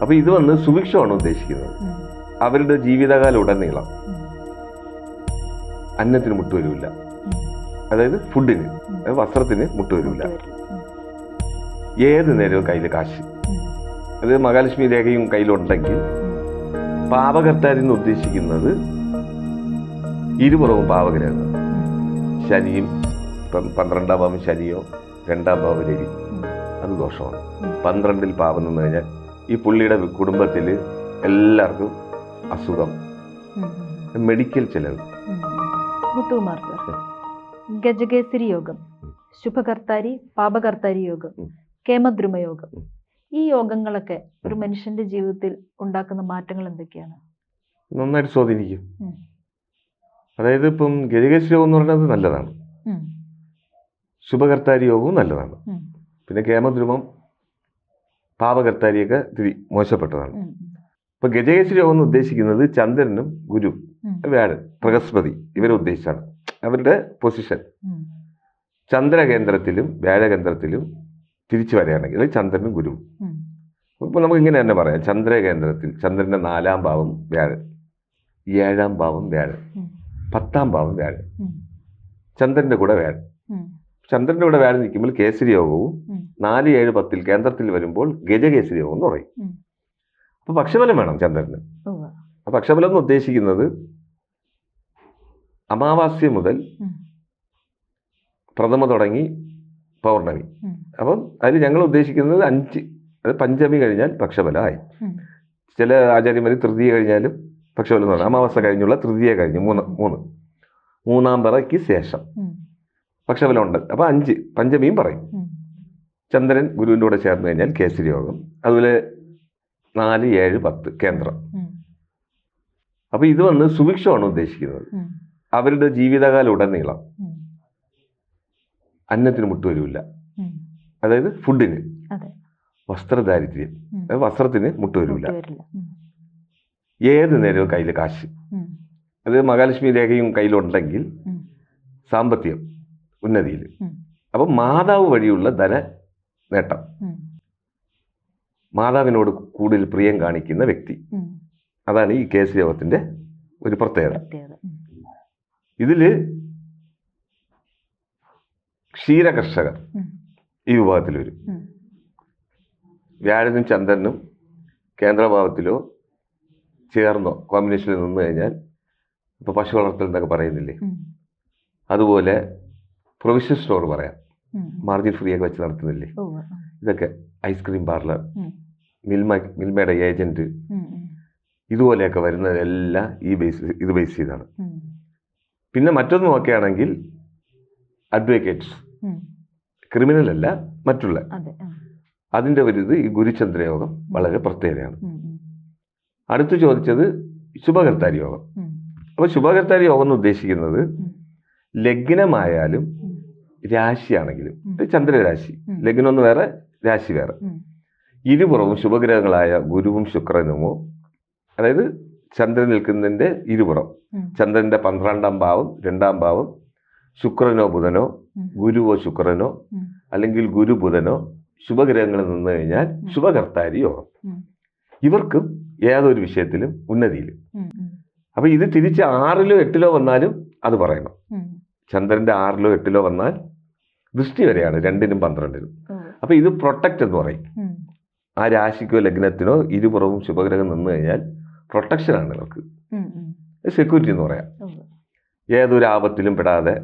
അപ്പൊ ഇത് വന്ന് സുഭിക്ഷമാണ് ഉദ്ദേശിക്കുന്നത്. അവരുടെ ജീവിതകാലം ഉടനീളം. അന്നത്തിന് മുട്ടുവരില്ല. അതായത് ഫുഡിന് വസ്ത്രത്തിന് മുട്ടുവരില്ല. ഏത് നേരവും കയ്യിൽ കാശ്. അതായത് അത് മഹാലക്ഷ്മി രേഖയും കയ്യിലുണ്ടെങ്കിൽ നിന്ന് ഉദ്ദേശിക്കുന്നത് ഇരുപുറവും പാവകരാണ്. ശനിയും ഇപ്പം പന്ത്രണ്ടാം ഭാവം ശനിയോ രണ്ടാം ഭാവം രവി. അത് ദോഷമാണ്. പന്ത്രണ്ടിൽ പാപം നിന്ന് കഴിഞ്ഞാൽ ഈ പുള്ളിയുടെ കുടുംബത്തിൽ എല്ലാവർക്കും അസുഖം. മെഡിക്കൽ ചെലവ്. ഉം. മുത്തുകുമാർ സർ. ഗജകേസരി യോഗം. ശുഭകർത്താരി പാപകർത്താരി യോഗം. കേമദ്രുമ യോഗം. ഈ യോഗങ്ങളൊക്കെ ഒരു മനുഷ്യന്റെ ജീവിതത്തിൽ ഉണ്ടാക്കുന്ന മാറ്റങ്ങൾ എന്തൊക്കെയാണ്? നന്നായിട്ട് സ്വാധീനിക്കും അതായത് ഇപ്പം ഗജകേശ് യോഗം എന്ന് പറയുന്നത് നല്ലതാണ്. ശുഭകർത്താരി യോഗവും നല്ലതാണ്. പിന്നെ കേമദ്രുമം പാപകർത്താരിയൊക്കെ തിരി മോശപ്പെട്ടതാണ്. ഇപ്പൊ ഗജകേശ യോഗം എന്ന് ഉദ്ദേശിക്കുന്നത് ചന്ദ്രനും ഗുരു. വ്യാഴൻ ബൃഹസ്പതി ഇവരെ ഉദ്ദേശിച്ചാണ് അവരുടെ പൊസിഷൻ ചന്ദ്രകേന്ദ്രത്തിലും വ്യാഴകേന്ദ്രത്തിലും തിരിച്ചു വരികയാണെങ്കിൽ അതായത് ചന്ദ്രനും ഗുരു. ഇപ്പൊ നമുക്ക് ഇങ്ങനെ തന്നെ പറയാം ചന്ദ്രകേന്ദ്രത്തിൽ ചന്ദ്രന്റെ നാലാം ഭാവം വ്യാഴൻ ഏഴാം ഭാവം വ്യാഴൻ. പത്താം ഭാവം വ്യാഴൻ. ചന്ദ്രന്റെ കൂടെ വ്യാഴൻ ചന്ദ്രന്റെ കൂടെ വ്യാഴം നിൽക്കുമ്പോൾ കേസരി യോഗവും. നാല് ഏഴ് പത്തിൽ കേന്ദ്രത്തിൽ വരുമ്പോൾ ഗജകേസരി യോഗം എന്ന് പറയും. അപ്പൊ പക്ഷബലം വേണം ചന്ദ്രന്. ആ പക്ഷബലം എന്ന് ഉദ്ദേശിക്കുന്നത് അമാവാസ്യ മുതൽ പ്രഥമ തുടങ്ങി പൗർണമി. അപ്പം അതിൽ ഞങ്ങൾ ഉദ്ദേശിക്കുന്നത് അഞ്ച് അത് പഞ്ചമി കഴിഞ്ഞാൽ പക്ഷബലമായി. ചില ആചാര്യന്മാർ തൃതീയ കഴിഞ്ഞാലും പക്ഷബലം എന്ന് പറയും അമാവാസ കഴിഞ്ഞുള്ള തൃതീയ കഴിഞ്ഞു മൂന്ന് മൂന്ന് മൂന്നാം പറയ്ക്ക് ശേഷം ഉം. പക്ഷബലം ഉണ്ട് അപ്പൊ അഞ്ച് പഞ്ചമിയും പറയും. ചന്ദ്രൻ ഗുരുവിന്റെ കൂടെ ചേർന്ന് കഴിഞ്ഞാൽ കേസരി യോഗം അതുപോലെ നാല് ഏഴ് പത്ത് കേന്ദ്രം. അപ്പൊ അപ്പോൾ ഇത് വന്ന് സുഭിക്ഷമാണ് ഉദ്ദേശിക്കുന്നത്. അവരുടെ ജീവിതകാലം ഉടനീളം. അന്നത്തിന് മുട്ടുവരില്ല അതായത് ഫുഡിന്. വസ്ത്രദാരിദ്ര്യം. വസ്ത്രത്തിന് മുട്ടുവരില്ല. ഏത് നേരവും കയ്യിൽ കാശ്. അത് മഹാലക്ഷ്മി രേഖയും കയ്യിലുണ്ടെങ്കിൽ. സാമ്പത്തികം. ഉന്നതിയിൽ. അപ്പൊ മാതാവ് വഴിയുള്ള ധന നേട്ടം. മാതാവിനോട് കൂടുതൽ പ്രിയം കാണിക്കുന്ന വ്യക്തി. അതാണ് ഈ കേസ് യോഗത്തിന്റെ ഒരു പ്രത്യേകത. ഇതിൽ ക്ഷീരകർഷകർ ഈ വിഭാഗത്തിൽ വരും. വ്യാഴനും ചന്ദ്രനും കേന്ദ്രഭാവത്തിലോ ചേർന്നോ കോമ്പിനേഷനിൽ നിന്ന് കഴിഞ്ഞാൽ ഇപ്പോൾ പശു വളർത്തൽ എന്നൊക്കെ പറയുന്നില്ലേ? അതുപോലെ പ്രൊവിഷൻ സ്റ്റോർ പറയാം മാർജിൻ ഫ്രീ ഒക്കെ വെച്ച് നടത്തുന്നില്ലേ ഇതൊക്കെ ഐസ്ക്രീം പാർലർ. മിൽമ മിൽമയുടെ ഏജന്റ്. ഇതുപോലെയൊക്കെ വരുന്നതെല്ലാം ഈ ബേസ് ഇത് ബേസ് ചെയ്താണ് പിന്നെ മറ്റൊന്ന് നോക്കുകയാണെങ്കിൽ അഡ്വക്കേറ്റ്സ് ക്രിമിനൽ അല്ല മറ്റുള്ള. അതിന്റെ ഒരു ഇത് ഈ ഗുരുചന്ദ്രയോഗം വളരെ പ്രത്യേകതയാണ്. അടുത്ത് ചോദിച്ചത് ശുഭകർത്താരി യോഗം. അപ്പോൾ ശുഭകർത്താരി യോഗം എന്ന് ഉദ്ദേശിക്കുന്നത്. ലഗ്നമായാലും. രാശിയാണെങ്കിലും ചന്ദ്രരാശി. ലഗ്നം ഒന്ന് വേറെ രാശി വേറെ. ഇരുപുറവും ശുഭഗ്രഹങ്ങളായ ഗുരുവും ശുക്രനുമോ അതായത് ചന്ദ്രൻ നിൽക്കുന്നതിന്റെ ഇരുപുറം. ചന്ദ്രന്റെ പന്ത്രണ്ടാം ഭാവം രണ്ടാം ഭാവം ശുക്രനോ ബുധനോ ഗുരുവോ ശുക്രനോ അല്ലെങ്കിൽ ഗുരു ബുധനോ ശുഭഗ്രഹങ്ങളിൽ നിന്ന് കഴിഞ്ഞാൽ. ശുഭകർത്താരി യോഗം ഇവർക്കും ഏതൊരു വിഷയത്തിലും ഉന്നതിയിലും. അപ്പൊ ഇത് തിരിച്ച് ആറിലോ എട്ടിലോ വന്നാലും അത് പറയണം. ചന്ദ്രന്റെ ആറിലോ എട്ടിലോ വന്നാൽ ദൃഷ്ടി വരെയാണ് രണ്ടിനും പന്ത്രണ്ടിനും. അപ്പൊ ഇത് പ്രൊട്ടക്റ്റ് എന്ന് പറയും ആ രാശിക്കോ ലഗ്നത്തിനോ ഇരുപുറവും ശുഭഗ്രഹം നിന്ന് കഴിഞ്ഞാൽ പ്രൊട്ടക്ഷൻ ആണ്. ഉം. സെക്യൂരിറ്റി എന്ന് പറയാം. ഏതൊരു ആപത്തിലും പെടാതെ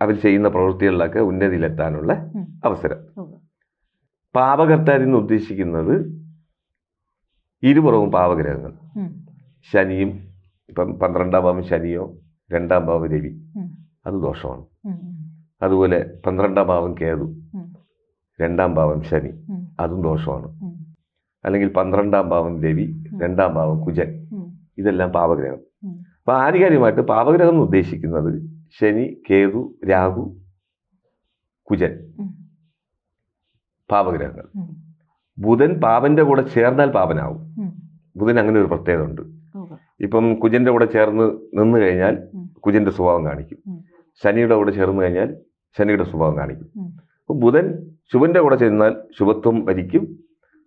അവർ ചെയ്യുന്ന പ്രവൃത്തികളിലൊക്കെ ഉന്നതിയിലെത്താനുള്ള അവസരം പാപകർത്താരി എന്ന് ഉദ്ദേശിക്കുന്നത് ഇരുപുറവും പാവഗ്രഹങ്ങൾ ഉം. ശനിയും ഇപ്പം പന്ത്രണ്ടാം ഭാവം ശനിയോ രണ്ടാം ഭാവം രവി അത് ദോഷമാണ്. അതുപോലെ പന്ത്രണ്ടാം ഭാവം കേതു. രണ്ടാം ഭാവം ശനി അതും ദോഷമാണ്. അല്ലെങ്കിൽ പന്ത്രണ്ടാം ഭാവം രവി രണ്ടാം ഭാവം കുജൻ ഇതെല്ലാം പാപഗ്രഹം. അപ്പോൾ അപ്പൊ ആധികാരികമായിട്ട് പാപഗ്രഹം എന്ന് ഉദ്ദേശിക്കുന്നത് ശനി കേതു രാഹു കുജൻ. പാവഗ്രഹങ്ങൾ പാപഗ്രഹങ്ങൾ. ബുധൻ പാപന്റെ കൂടെ ചേർന്നാൽ പാപനാവും. ബുധൻ അങ്ങനെ ഒരു പ്രത്യേകത ഉണ്ട് ഇപ്പം കുജന്റെ കൂടെ ചേർന്ന് നിന്ന് കഴിഞ്ഞാൽ. കുജന്റെ സ്വഭാവം കാണിക്കും. ശനിയുടെ കൂടെ ചേർന്ന് കഴിഞ്ഞാൽ ശനിയുടെ സ്വഭാവം കാണിക്കും. അപ്പം ബുധൻ ശുഭന്റെ കൂടെ ചേർന്നാൽ ശുഭത്വം വരിക്കും.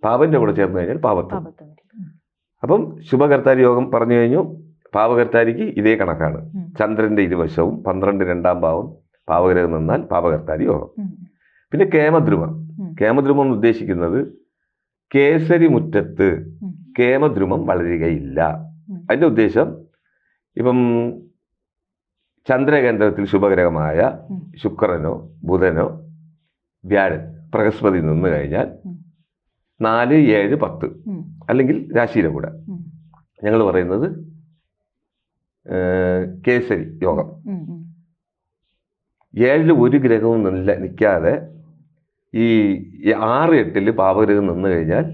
പാപന്റെ കൂടെ ചേർന്ന് കഴിഞ്ഞാൽ പാപത്വം അപ്പം ശുഭകർത്താരി യോഗം പറഞ്ഞു കഴിഞ്ഞു. പാപകർത്താരിക്ക് ഇതേ കണക്കാണ്. ചന്ദ്രന്റെ ഇരുവശവും പന്ത്രണ്ട് രണ്ടാം ഭാവം പാവഗ്രഹം നിന്നാൽ പാപകർത്താരി യോഗം. പിന്നെ കേമദ്രുമ. കേമദ്രുമം എന്ന് ഉദ്ദേശിക്കുന്നത് കേസരി മുറ്റത്ത്. കേമദ്രുമം വളരുകയില്ല. അതിന്റെ അതിന്റെ ഉദ്ദേശം ഇപ്പം ചന്ദ്രകേന്ദ്രത്തിൽ ശുഭഗ്രഹമായ. ശുക്രനോ ബുധനോ വ്യാഴൻ ബൃഹസ്പതി നിന്ന് കഴിഞ്ഞാൽ. നാല് ഏഴ് പത്ത്. അല്ലെങ്കിൽ രാശിയിലെ കൂടെ ഞങ്ങൾ പറയുന്നത് കേസരി യോഗം. ഏഴിൽ ഒരു ഗ്രഹവും നില്ല നിൽക്കാതെ ഈ ആറ് എട്ടിൽ പാപഗ്രഹം നിന്ന് കഴിഞ്ഞാൽ.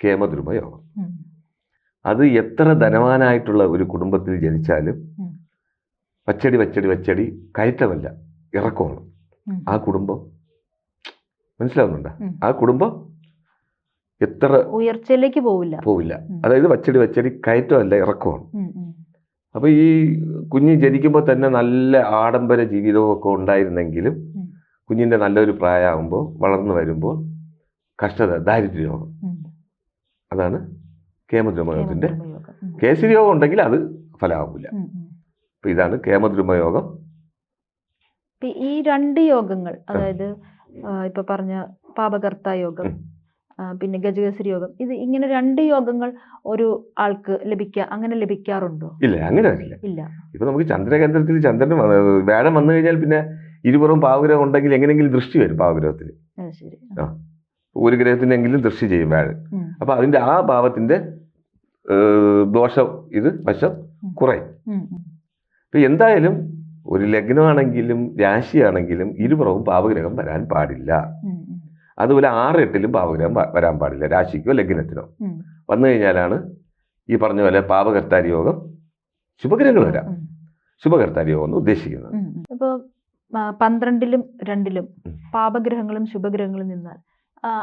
കേമദ്രുമ യോഗം അത് എത്ര ധനവാനായിട്ടുള്ള ഒരു കുടുംബത്തിൽ ജനിച്ചാലും. വച്ചടി വച്ചടി വച്ചടി കയറ്റമല്ല ഇറക്കമാണ്. ആ കുടുംബം മനസ്സിലാവുന്നുണ്ട്? ആ കുടുംബം എത്ര ഉയർച്ചയിലേക്ക് പോവില്ല. പോവില്ല. അതായത് വച്ചടി വച്ചടി കയറ്റമല്ല ഇറക്കമാണ്. അപ്പൊ ഈ കുഞ്ഞ് ജനിക്കുമ്പോൾ തന്നെ നല്ല ആഡംബര ജീവിതമൊക്കെ ഉണ്ടായിരുന്നെങ്കിലും ഉം. കുഞ്ഞിന്റെ നല്ലൊരു പ്രായമാകുമ്പോൾ വളർന്നു വരുമ്പോൾ കഷ്ടത ദാരിദ്ര്യമാണ് അതാണ് കേമദ്രമത്തിന്റെ കേസരിയോഗം ഉം. കേസരി യോഗം ഉണ്ടെങ്കിൽ അത് ഫലമാകില്ല. അപ്പൊ ഇതാണ് കേമദ്രുമ യോഗം. ഈ രണ്ട് യോഗങ്ങൾ അതായത് ഇപ്പൊ പറഞ്ഞ പാപകർത്ത യോഗം പിന്നെ ഗജകേസരി യോഗം ഇത് ഇങ്ങനെ രണ്ട് യോഗങ്ങൾ ഒരു ആൾക്ക് ലഭിക്കാ അങ്ങനെ ലഭിക്കാറുണ്ടോ? ഇല്ല അങ്ങനെ ഇല്ല. ഇപ്പൊ നമുക്ക് ചന്ദ്രകേന്ദ്രത്തിൽ ചന്ദ്രൻ വേടം വന്നു കഴിഞ്ഞാൽ പിന്നെ ഇരുപുറം പാവഗ്രഹം ഉണ്ടെങ്കിൽ എങ്ങനെയെങ്കിലും ദൃഷ്ടി വരും പാവഗ്രഹത്തിൽ. ഒരു ഗ്രഹത്തിനെങ്കിലും ദൃഷ്ടി ചെയ്യും വേഴൻ. അപ്പൊ അതിന്റെ ആ ഭാവത്തിന്റെ ദോഷം ഇത് വശം കുറയും. ഇപ്പൊ എന്തായാലും ഒരു ലഗ്നമാണെങ്കിലും രാശിയാണെങ്കിലും ഇരുപുറവും പാവഗ്രഹം വരാൻ പാടില്ല. അതുപോലെ ആറ് എട്ടിലും പാവഗ്രഹം വരാൻ പാടില്ല രാശിക്കോ ലഗ്നത്തിനോ. വന്നു കഴിഞ്ഞാലാണ് ഈ പറഞ്ഞ പോലെ പാപകർത്താരി യോഗം ശുഭഗ്രഹങ്ങൾ വരാം ശുഭകർത്താരി യോഗം എന്ന് ഉദ്ദേശിക്കുന്നത് ഉം. ഇപ്പൊ ആ, പന്ത്രണ്ടിലും രണ്ടിലും പാപഗ്രഹങ്ങളും ശുഭഗ്രഹങ്ങളും നിന്നാൽ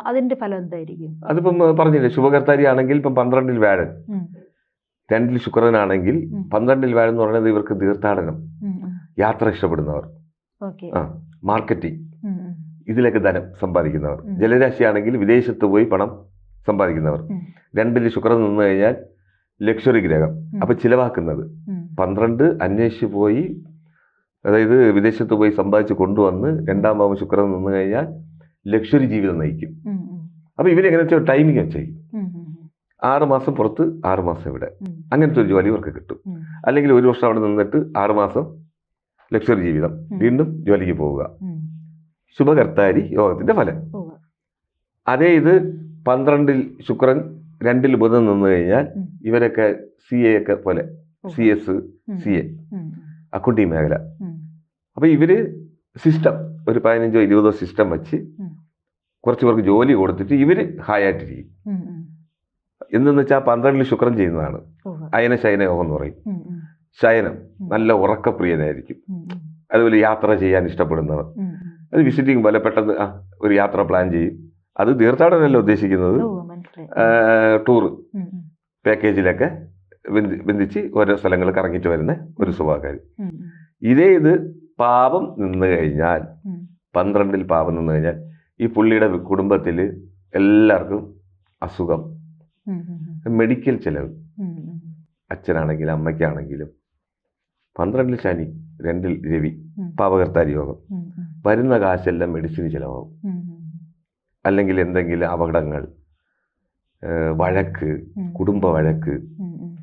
അതിന്റെ ഫലം എന്തായിരിക്കും അതിപ്പം പറഞ്ഞില്ലേ ശുഭകർത്താരി ആണെങ്കിൽ ഇപ്പം പന്ത്രണ്ടിൽ വ്യാഴൻ. രണ്ടിൽ ശുക്രനാണെങ്കിൽ. പന്ത്രണ്ടിൽ വ്യാഴൻ എന്ന് പറയുന്നത് ഇവർക്ക് തീർത്ഥാടനം. യാത്ര ഇഷ്ടപ്പെടുന്നവർ ആ മാർക്കറ്റിംഗ്. ഇതിലൊക്കെ ധനം സമ്പാദിക്കുന്നവർ. ജലരാശിയാണെങ്കിൽ വിദേശത്ത് പോയി പണം സമ്പാദിക്കുന്നവർ. രണ്ടിൽ ശുക്രൻ നിന്ന് കഴിഞ്ഞാൽ ലക്ഷറി ഗ്രഹം. അപ്പൊ ചിലവാക്കുന്നത്. പന്ത്രണ്ട് അന്വേഷിച്ച് പോയി അതായത് വിദേശത്ത് പോയി സമ്പാദിച്ച് കൊണ്ടുവന്ന് രണ്ടാം ഭാവം ശുക്രൻ നിന്ന് കഴിഞ്ഞാൽ ലക്ഷറി ജീവിതം നയിക്കും. അപ്പൊ ഇവരെങ്ങനെ വെച്ചാൽ ടൈമിങ്. ഉം. ആറ് മാസം പുറത്ത് ആറ് മാസം ഇവിടെ. അങ്ങനത്തെ ഒരു ജോലി ഇവർക്ക് കിട്ടും അല്ലെങ്കിൽ ഒരു വർഷം അവിടെ നിന്നിട്ട് ആറ് മാസം ലക്ഷറി ജീവിതം വീണ്ടും ജോലിക്ക് പോവുക. ശുഭകർത്താരി യോഗത്തിന്റെ ഫലം. അതേ ഇത് പന്ത്രണ്ടിൽ ശുക്രൻ രണ്ടിൽ ബുധൻ നിന്ന് കഴിഞ്ഞാൽ ഇവരൊക്കെ സി എ ഒക്കെ പോലെ C S C A. Accounting മേഖല. അപ്പൊ ഇവർ സിസ്റ്റം ഒരു പതിനഞ്ചോ ഇരുപതോ സിസ്റ്റം വെച്ച്. കുറച്ച് പേർക്ക് ജോലി കൊടുത്തിട്ട് ഇവർ ഹായായിട്ടിരിക്കും. എന്തെന്ന് വെച്ചാൽ പന്ത്രണ്ടിൽ ശുക്രൻ ചെയ്യുന്നതാണ്. അയന ശയന യോഗം എന്ന് പറയും. ശയനം നല്ല ഉറക്കപ്രിയനായിരിക്കും. അതുപോലെ യാത്ര ചെയ്യാൻ ഇഷ്ടപ്പെടുന്നവർ അത് വിസിറ്റിംഗ് പോലെ പെട്ടെന്ന് ഒരു യാത്ര പ്ലാൻ ചെയ്യും അത് തീർത്ഥാടനമല്ല ഉദ്ദേശിക്കുന്നത് ടൂർ. പാക്കേജിലൊക്കെ ബന്ധി- ബന്ധിച്ച് ഓരോ സ്ഥലങ്ങൾ കറങ്ങിട്ട് വരുന്ന ഒരു സ്വഭാവക്കാരി. ഇതേ ഇത് പാപം നിന്ന് കഴിഞ്ഞാൽ. പന്ത്രണ്ടിൽ പാപം നിന്ന് കഴിഞ്ഞാൽ ഈ പുള്ളിയുടെ കുടുംബത്തിൽ എല്ലാവർക്കും അസുഖം. മെഡിക്കൽ ചെലവ്. അച്ഛനാണെങ്കിലും അമ്മയ്ക്കാണെങ്കിലും പന്ത്രണ്ടിൽ ശനി രണ്ടിൽ രവി. പാപകർത്താരി യോഗം. വരുന്ന കാശെല്ലാം മെഡിസിന് ചിലവാകും അല്ലെങ്കിൽ എന്തെങ്കിലും അപകടങ്ങൾ വഴക്ക് കുടുംബ വഴക്ക്. ഉം.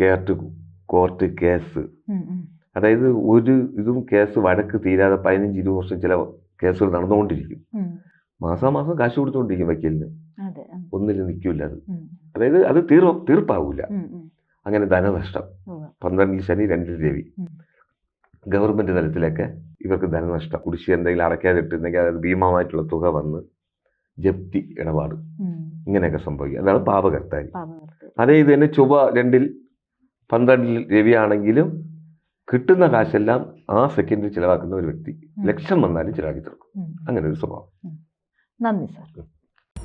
Court case. അതായത് ഒരു ഇതും കേസ് വഴക്ക് തീരാതെ പതിനഞ്ച് ഇരുപത് വർഷം ചില കേസുകൾ നടന്നുകൊണ്ടിരിക്കും. മാസാമാസം കാശ് കൊടുത്തുകൊണ്ടിരിക്കും വക്കീലിന് ഒന്നിൽ നിൽക്കില്ല അത്. അതായത് അത് തീർ തീർപ്പാവില്ല. അങ്ങനെ ധനനഷ്ടം. പന്ത്രണ്ടിൽ ശനി രണ്ടിൽ രവി. ഗവൺമെന്റ് തലത്തിലൊക്കെ ഇവർക്ക് ധനനഷ്ടം. കുടിശ്ശി എന്തെങ്കിലും അടയ്ക്കാതെ ഇട്ടിരുന്നെങ്കിൽ അത് ഭീമമായിട്ടുള്ള തുക വന്ന് ജപ്തി ഇടപാട്. ഇങ്ങനെയൊക്കെ സംഭവിക്കും. അതാണ് പാപകർത്താരി. അതേ ഇത് തന്നെ ചൊവ്വ രണ്ടിൽ പന്ത്രണ്ടിൽ രവി ആണെങ്കിലും കിട്ടുന്ന കാശെല്ലാം ആ സെക്കൻഡിൽ ചിലവാക്കുന്ന ഒരു വ്യക്തി. ലക്ഷം വന്നാലും ചിലവാക്കി തീർക്കും. അങ്ങനെ ഒരു സ്വഭാവം. നന്ദി സാർ.